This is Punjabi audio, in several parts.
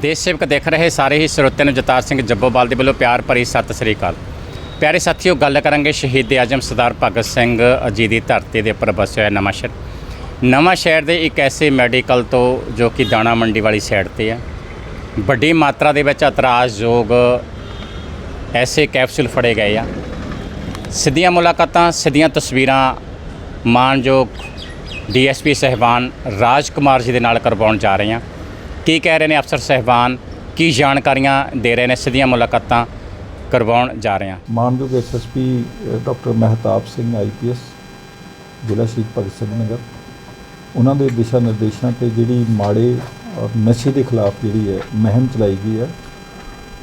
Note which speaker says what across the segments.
Speaker 1: ਦੇਸ਼ ਸੇਵਕ ਦੇਖ ਰਹੇ ਸਾਰੇ ਹੀ ਸਰੋਤਿਆਂ ਨੂੰ ਜਤਾਰ ਸਿੰਘ ਜੱਬੋਵਾਲ ਦੇ ਵੱਲੋਂ ਪਿਆਰ ਭਰੀ ਸਤਿ ਸ੍ਰੀ ਅਕਾਲ। ਪਿਆਰੇ ਸਾਥੀਓ, ਗੱਲ ਕਰਾਂਗੇ ਸ਼ਹੀਦ ਆਜਮ ਸਰਦਾਰ ਭਗਤ ਸਿੰਘ ਜੀ ਦੀ ਧਰਤੀ ਦੇ ਉੱਪਰ ਵਸਿਆ ਹੋਇਆ ਨਵਾਂ ਸ਼ਹਿਰ। ਨਵਾਂ ਸ਼ਹਿਰ ਦੇ ਇੱਕ ਐਸੇ ਮੈਡੀਕਲ ਤੋਂ ਜੋ ਕਿ ਦਾਣਾ ਮੰਡੀ ਵਾਲੀ ਸਾਈਡ ਤੇ ਹੈ ਵੱਡੀ ਮਾਤਰਾ ਦੇ ਵਿੱਚ ਇਤਰਾਜ਼ਯੋਗ ਐਸੇ ਕੈਪਸੂਲ ਫੜੇ ਗਏ ਆ। ਸਿੱਧੀਆਂ ਮੁਲਾਕਾਤਾਂ, ਸਿੱਧੀਆਂ ਤਸਵੀਰਾਂ ਮਾਨਯੋਗ ਡੀਐਸਪੀ ਸਹਿਬਾਨ ਰਾਜ ਕੁਮਾਰ ਜੀ ਦੇ ਨਾਲ ਕਰਵਾਉਣ ਜਾ ਰਹੇ ਹਾਂ। ਕੀ ਕਹਿ ਰਹੇ ਨੇ ਅਫਸਰ ਸਹਿਬਾਨ? ਕੀ ਜਾਣਕਾਰੀਆਂ ਦੇ ਰਹੇ ਨੇ? ਸਿੱਧੀਆਂ ਮੁਲਾਕਾਤਾਂ ਕਰਵਾਉਣ ਜਾ ਰਹੇ ਹਾਂ।
Speaker 2: ਮਾਨਯੋਗ SSP doctor Mehtab Singh IPS ਜ਼ਿਲ੍ਹਾ ਸ਼ਹੀਦ ਭਗਤ ਸਿੰਘ ਨਗਰ। ਉਹਨਾਂ ਦੇ ਦਿਸ਼ਾ ਨਿਰਦੇਸ਼ਾਂ ਤੇ ਜਿਹੜੀ ਮਾੜੇ ਔਰ ਨਸ਼ੇ ਦੇ ਖਿਲਾਫ ਜਿਹੜੀ ਹੈ, ਮੁਹਿੰਮ ਚਲਾਈ ਗਈ ਹੈ,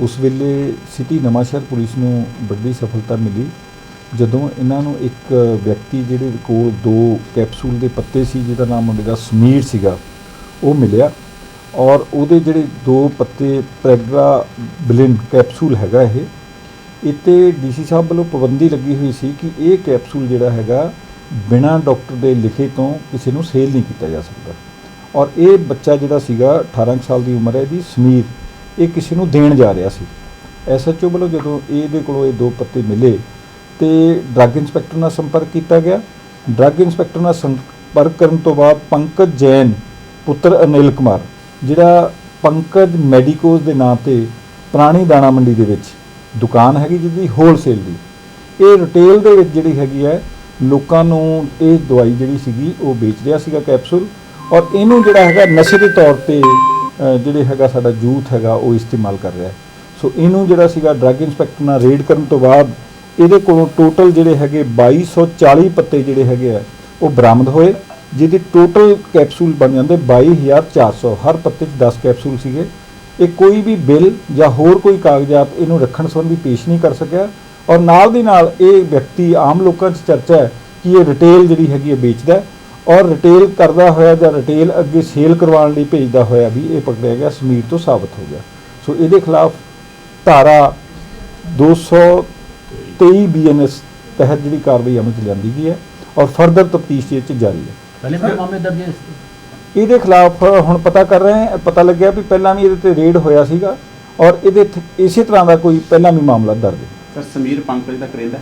Speaker 2: ਉਸ ਵੇਲੇ ਸਿਟੀ ਨਵਾਂਸ਼ਹਿਰ ਪੁਲਿਸ ਨੂੰ ਵੱਡੀ ਸਫਲਤਾ ਮਿਲੀ। ਜਦੋਂ ਇਹਨਾਂ ਨੂੰ ਇੱਕ ਵਿਅਕਤੀ ਜਿਹੜੇ ਕੋਲ ਦੋ ਕੈਪਸੂਲ ਦੇ ਪੱਤੇ ਸੀ, ਜਿਹਦਾ ਨਾਮ ਮੁੰਡੇ ਸਮੀਰ ਸੀਗਾ, ਉਹ ਮਿਲਿਆ। ਔਰ ਉਹਦੇ ਜਿਹੜੇ ਦੋ ਪੱਤੇ ਪ੍ਰੈਗਰਾ ਬਲਿਨ ਕੈਪਸੂਲ ਹੈਗਾ ਇਹ ਇਤੇ ਡੀਸੀ ਸਾਹਿਬ ਵੱਲੋਂ ਪਾਬੰਦੀ ਲੱਗੀ ਹੋਈ ਸੀ ਕਿ ਇਹ ਕੈਪਸੂਲ ਜਿਹੜਾ ਹੈਗਾ ਬਿਨਾਂ ਡਾਕਟਰ ਦੇ ਲਿਖੇ ਤੋਂ ਕਿਸੇ ਨੂੰ ਸੇਲ ਨਹੀਂ ਕੀਤਾ ਜਾ ਸਕਦਾ। ਔਰ ਇਹ ਬੱਚਾ ਜਿਹੜਾ ਸੀਗਾ 18 ਕੁ ਸਾਲ ਦੀ ਉਮਰ ਹੈ ਇਹਦੀ, ਸਮੀਰ, ਇਹ ਕਿਸੇ ਨੂੰ ਦੇਣ ਜਾ ਰਿਹਾ ਸੀ। ਐਸਐਚਓ ਵੱਲੋਂ ਜਦੋਂ ਇਹਦੇ ਕੋਲੋਂ ਇਹ ਦੋ ਪੱਤੇ ਮਿਲੇ ਤੇ ਡਰੱਗ ਇੰਸਪੈਕਟਰ ਨਾਲ ਸੰਪਰਕ ਕੀਤਾ ਗਿਆ। ਡਰੱਗ ਇੰਸਪੈਕਟਰ ਨਾਲ ਸੰਪਰਕ ਕਰਨ ਤੋਂ ਬਾਅਦ ਪੰਕਜ ਜੈਨ ਪੁੱਤਰ ਅਨਿਲ ਕੁਮਾਰ ਜਿਹੜਾ ਪੰਕਜ ਮੈਡੀਕੋਜ਼ ਦੇ ਨਾਂ ਤੇ ਪੁਰਾਣੀ ਦਾਣਾ ਮੰਡੀ ਦੇ ਵਿੱਚ ਦੁਕਾਨ ਹੈਗੀ ਜਿਹਦੀ ਹੋਲਸੇਲ ਦੀ। ਇਹ ਰਿਟੇਲ ਦੇ ਵਿੱਚ ਜਿਹੜੀ ਹੈਗੀ ਹੈ, ਲੋਕਾਂ ਨੂੰ ਇਹ ਦਵਾਈ ਜਿਹੜੀ ਸੀਗੀ ਉਹ ਵੇਚ ਰਿਹਾ ਸੀਗਾ ਕੈਪਸੂਲ ਔਰ ਇਹਨੂੰ ਜਿਹੜਾ ਹੈਗਾ ਨਸ਼ੇ ਦੇ ਤੌਰ ਤੇ ਜਿਹੜੇ ਹੈਗਾ ਸਾਡਾ ਯੂਥ ਹੈਗਾ ਉਹ ਇਸਤੇਮਾਲ ਕਰ ਰਿਹਾ ਸੋ ਇਹਨੂੰ ਜਿਹੜਾ ਸੀਗਾ ਡਰੱਗ ਇੰਸਪੈਕਟਰ ਨਾਲ ਰੇਡ ਕਰਨ ਤੋਂ ਬਾਅਦ ਇਹਦੇ ਕੋਲੋਂ ਟੋਟਲ ਜਿਹੜੇ ਹੈਗੇ 2240 ਪੱਤੇ ਜਿਹੜੇ ਹੈਗੇ ਆ, ਉਹ ਬਰਾਮਦ ਹੋਏ। ਜਿਹਦੇ ਟੋਟਲ ਕੈਪਸੂਲ ਬਣ ਜਾਂਦੇ 22400 ਹਰ ਪੱਤੇ 'ਚ 10 ਕੈਪਸੂਲ ਸੀਗੇ। ਇਹ ਕੋਈ ਵੀ ਬਿੱਲ ਜਾਂ ਹੋਰ ਕੋਈ ਕਾਗਜ਼ਾਤ ਇਹਨੂੰ ਰੱਖਣ ਸੰਬੰਧੀ ਪੇਸ਼ ਨਹੀਂ ਕਰ ਸਕਿਆ। ਔਰ ਨਾਲ ਦੀ ਨਾਲ ਇਹ ਵਿਅਕਤੀ ਆਮ ਲੋਕਾਂ 'ਚ ਚਰਚਾ ਹੈ ਕਿ ਇਹ ਰਿਟੇਲ ਜਿਹੜੀ ਹੈਗੀ ਹੈ ਵੇਚਦਾ ਔਰ ਰਿਟੇਲ ਕਰਦਾ ਹੋਇਆ ਜਾਂ ਰਿਟੇਲ ਅੱਗੇ ਸੇਲ ਕਰਵਾਉਣ ਲਈ ਭੇਜਦਾ ਹੋਇਆ ਵੀ ਇਹ ਪਕੜਿਆ ਗਿਆ, ਸਮੀਰ ਤੋਂ ਸਾਬਤ ਹੋ ਗਿਆ। ਸੋ ਇਹਦੇ ਖਿਲਾਫ ਧਾਰਾ 223 ਬੀਐਨਐਸ ਤਹਿਤ ਜਿਹੜੀ ਕਾਰਵਾਈ ਅਮਲ ਚ ਲਿਆਂਦੀ ਗਈ ਹੈ। ਔਰ ਫਰਦਰ ਤਫਤੀਸ਼ ਇਹ ਚ ਜਾਰੀ ਹੈ।
Speaker 3: ਪਹਿਲੇ ਵੀ ਮਾਮਲੇ ਦਰਜ ਹੈ
Speaker 2: ਇਹਦੇ ਖਿਲਾਫ ਹੁਣ ਪਤਾ ਕਰ ਰਹੇ ਹਾਂ ਪਤਾ ਲੱਗਿਆ ਵੀ ਪਹਿਲਾਂ ਵੀ ਇਹਦੇ ਤੇ ਰੇਡ ਹੋਇਆ ਸੀਗਾ ਔਰ ਇਹਦੇ ਇਸੇ ਤਰ੍ਹਾਂ ਦਾ ਕੋਈ ਪਹਿਲਾਂ ਵੀ ਮਾਮਲਾ ਦਰਜ ਹੈ।
Speaker 4: ਸਰ ਸਮੀਰ ਪੰਕਜ ਦਾ ਕਰੇਂਦਾ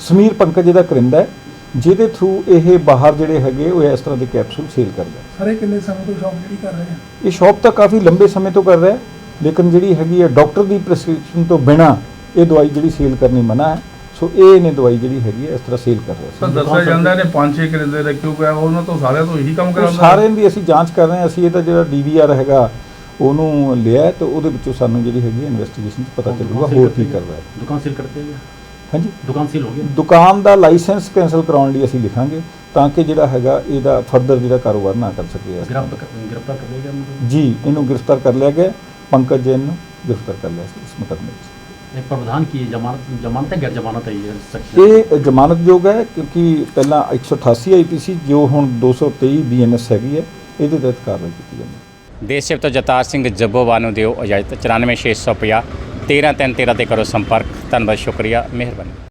Speaker 2: ਸਮੀਰ ਪੰਕਜ ਜਿਹਦਾ ਕਰਿੰਦਾ ਹੈ ਜਿਹਦੇ ਥਰੂ ਇਹ ਬਾਹਰ ਜਿਹੜੇ ਹੈਗੇ ਉਹ ਇਸ ਤਰ੍ਹਾਂ ਦੇ ਕੈਪਸੂਲ ਸੇਲ ਕਰਦਾ ਹੈ।
Speaker 5: ਸਾਰੇ ਕਿੰਨੇ ਸਮੇਂ ਤੋਂ ਸ਼ੌਪ ਜਿਹੜੀ ਕਰ ਰਹੇ ਆ
Speaker 2: ਇਹ ਸ਼ੌਪ ਤਾਂ ਕਾਫੀ ਲੰਬੇ ਸਮੇਂ ਤੋਂ ਕਰ ਰਿਹਾ ਹੈ ਲੇਕਿਨ ਜਿਹੜੀ ਹੈਗੀ ਹੈ ਡਾਕਟਰ ਦੀ ਪ੍ਰੈਸਕ੍ਰਿਪਸ਼ਨ ਤੋਂ ਬਿਨਾ ਇਹ ਦਵਾਈ ਜਿਹੜੀ ਸੇਲ ਕਰਨੀ ਮਨਾ ਹੈ। ਸੋ ਇਹ ਇਹਨੇ ਦਵਾਈ ਜਿਹੜੀ ਹੈਗੀ ਹੈ ਇਸ ਤਰ੍ਹਾਂ ਸੇਲ ਕਰ ਰਿਹਾ ਸੀ।
Speaker 5: ਦੱਸਿਆ ਜਾਂਦਾ ਨੇ 5-6 ਕਰਿੰਦੇ ਨੇ ਕਿਉਂਕਿ ਉਹਨਾਂ ਤੋਂ ਸਾਰਿਆਂ ਤੋਂ ਇਹੀ ਕੰਮ ਕਰਾਉਂਦਾ?
Speaker 2: ਸਾਰਿਆਂ ਦੀ ਅਸੀਂ ਜਾਂਚ ਕਰ ਰਹੇ ਹਾਂ ਅਸੀਂ ਇਹਦਾ ਜਿਹੜਾ ਡੀਵੀਆਰ ਹੈਗਾ ਉਹਨੂੰ ਲਿਆ ਤੇ ਉਹਦੇ ਵਿੱਚੋਂ ਸਾਨੂੰ ਜਿਹੜੀ ਹੈਗੀ ਇਨਵੈਸਟੀਗੇਸ਼ਨ ਚ ਪਤਾ ਚੱਲੂਗਾ ਹੋਰ ਕੀ ਕਰਦਾ ਹੈ?
Speaker 3: ਦੁਕਾਨ ਸੀਲ ਕਰਦੇ ਆ?
Speaker 2: ਹਾਂਜੀ?
Speaker 3: ਦੁਕਾਨ ਸੀਲ ਹੋ ਗਈ?
Speaker 2: ਦੁਕਾਨ ਦਾ ਲਾਇਸੈਂਸ ਕੈਨਸਲ ਕਰਾਉਣ ਲਈ ਅਸੀਂ ਲਿਖਾਂਗੇ ਤਾਂ ਕਿ ਜਿਹੜਾ ਹੈਗਾ ਇਹਦਾ ਫਰਦਰ ਜਿਹੜਾ ਕਾਰੋਬਾਰ ਨਾ ਕਰ ਸਕੇ
Speaker 3: ਗ੍ਰਿਫਤਾਰ ਕਰ ਲਿਆ ਗਿਆ
Speaker 2: ਜੀ ਇਹਨੂੰ ਗ੍ਰਿਫਤਾਰ ਕਰ ਲਿਆ ਗਿਆ ਪੰਕਜ ਜੈਨ ਨੂੰ ਗ੍ਰਿਫਤਾਰ ਕਰ ਲਿਆ ਇਸ ਮੁਕਦਮੇ
Speaker 3: ਵਿੱਚ। ਪ੍ਰਵਧਾਨ ਕੀ ਜਮਾਨਤ ਜਮਾਨਤ ਹੈ ਗੈਰ ਜਮਾਨਤ ਹੈ
Speaker 2: ਇਹ ਜਮਾਨਤਯੋਗ ਹੈ ਕਿਉਂਕਿ ਪਹਿਲਾਂ 188 ਆਈਪੀਸੀ ਜੋ ਹੁਣ 223 ਬੀਐਨਐਸ ਹੈਗੀ ਹੈ ਇਹਦੇ ਤਹਿਤ ਕਾਰਵਾਈ ਕੀਤੀ ਜਾਂਦੀ
Speaker 1: ਦੇਸ਼ ਸੇਵਕ ਜਤਾਰ ਸਿੰਘ ਜੱਬੋਵਾ ਨੂੰ ਦਿਓ ਇਜਾਜ਼ਤ 94650 13313 ਤੇ ਕਰੋ ਸੰਪਰਕ। ਧੰਨਵਾਦ ਸ਼ੁਕਰੀਆ ਮਿਹਰਬਾਨੀ।